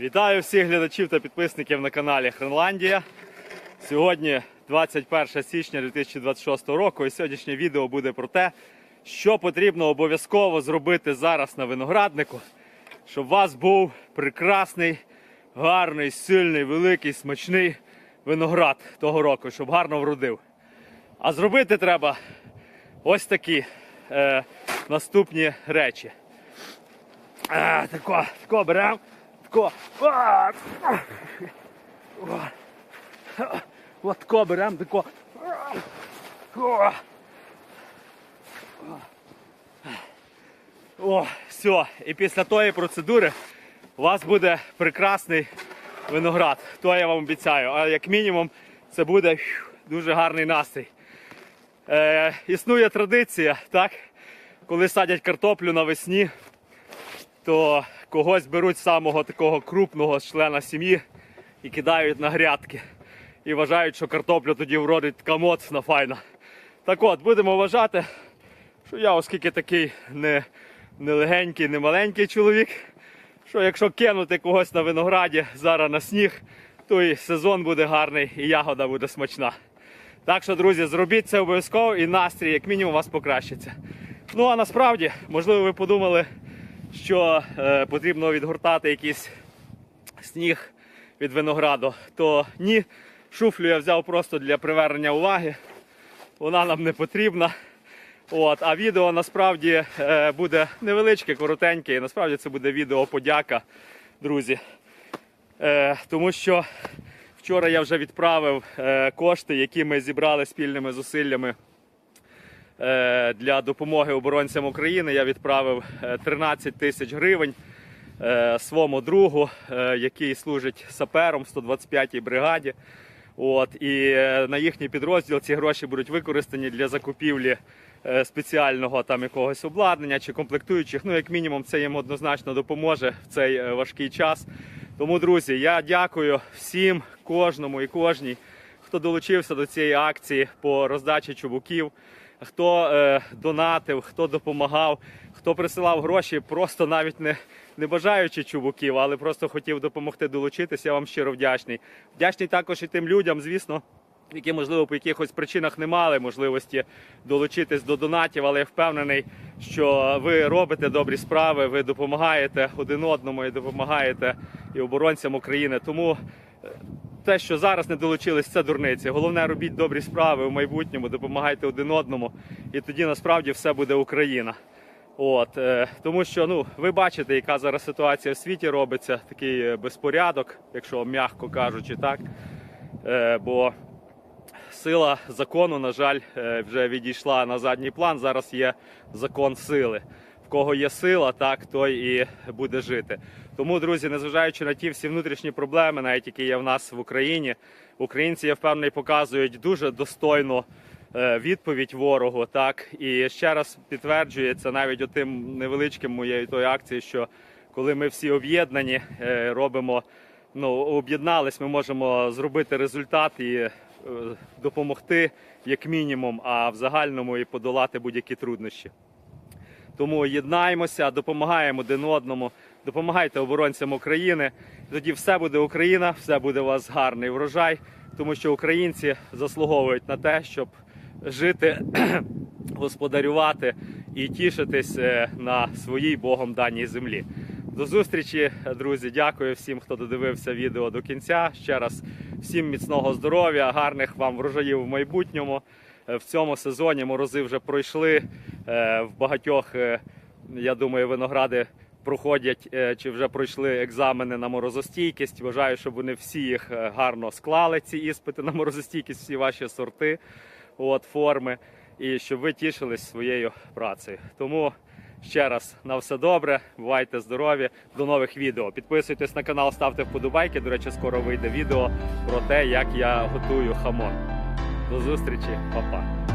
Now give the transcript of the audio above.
Вітаю всіх глядачів та підписників на каналі Хренландія. Сьогодні 21 січня 2026 року, і сьогоднішнє відео буде про те, що потрібно обов'язково зробити зараз на винограднику, щоб у вас був прекрасний, гарний, сильний, великий, смачний виноград того року, щоб гарно вродив. А зробити треба ось такі е, наступні речі. А, тако, тако беремо. Тако. А, О. От тако беремо, тако. О, все. І після тої процедури у вас буде прекрасний виноград. То я вам обіцяю. А як мінімум це буде дуже гарний настрій. Е, існує традиція, так? Коли садять картоплю навесні, то когось беруть самого такого крупного члена сім'ї і кидають на грядки. І вважають, що картопля тоді вродить така моцна, файна. Так от, будемо вважати, що я, оскільки такий не, не легенький, не маленький чоловік, що якщо кинути когось на винограді зараз на сніг, то і сезон буде гарний, і ягода буде смачна. Так що, друзі, зробіть це обов'язково і настрій, як мінімум, у вас покращиться. Ну а насправді, можливо, ви подумали, що е, потрібно відгортати якийсь сніг від винограду, то ні, шуфлю я взяв просто для привернення уваги. Вона нам не потрібна. От, а відео насправді е, буде невеличке, коротеньке, і насправді це буде відео подяка, друзі. Е, тому що вчора я вже відправив е, кошти, які ми зібрали спільними зусиллями для допомоги оборонцям України. Я відправив е, 13 тисяч гривень е, своєму другу, е, який служить сапером 125-й бригаді. От, і е, на їхній підрозділ ці гроші будуть використані для закупівлі е, спеціального там якогось обладнання чи комплектуючих. Ну, як мінімум, це їм однозначно допоможе в цей е, важкий час. Тому, друзі, я дякую всім, кожному і кожній, хто долучився до цієї акції по роздачі чубуків, хто е, донатив, хто допомагав, хто присилав гроші, просто навіть не, не бажаючи чубуків, але просто хотів допомогти долучитися. Я вам щиро вдячний. Вдячний також і тим людям, звісно. Які, можливо, по якихось причинах не мали можливості долучитись до донатів, але я впевнений, що ви робите добрі справи, ви допомагаєте один одному і допомагаєте і оборонцям України. Тому е, те, що зараз не долучились, це дурниці. Головне, робіть добрі справи в майбутньому, допомагайте один одному, і тоді насправді все буде Україна. От е, тому, що ну ви бачите, яка зараз ситуація в світі робиться, такий е, безпорядок, якщо м'яко кажучи, так. Е, бо сила закону, на жаль, е, вже відійшла на задній план. Зараз є закон сили. Кого є сила, так той і буде жити. Тому, друзі, незважаючи на ті всі внутрішні проблеми, навіть які є в нас в Україні, українці, я впевнений, показують дуже достойну е, відповідь ворогу. Так і ще раз підтверджується навіть отим невеличким моєю тою акцією, що коли ми всі об'єднані, е, робимо ну, об'єднались, ми можемо зробити результат і е, допомогти як мінімум, а в загальному і подолати будь-які труднощі. Тому єднаємося, допомагаємо один одному, допомагайте оборонцям України. Тоді все буде Україна, все буде у вас гарний врожай, тому що українці заслуговують на те, щоб жити, господарювати і тішитись е, на своїй Богом даній землі. До зустрічі, друзі. Дякую всім, хто додивився відео до кінця. Ще раз всім міцного здоров'я, гарних вам врожаїв в майбутньому. Е, В цьому сезоні морози вже пройшли. Е, В багатьох, е, я думаю, виногради проходять чи вже пройшли екзамени на морозостійкість. Вважаю, щоб вони всі їх гарно склали, ці іспити на морозостійкість, всі ваші сорти, от, форми, і щоб ви тішились своєю працею. Тому ще раз на все добре, бувайте здорові, до нових відео. Підписуйтесь на канал, ставте вподобайки. До речі, скоро вийде відео про те, як я готую хамон. До зустрічі, па-па.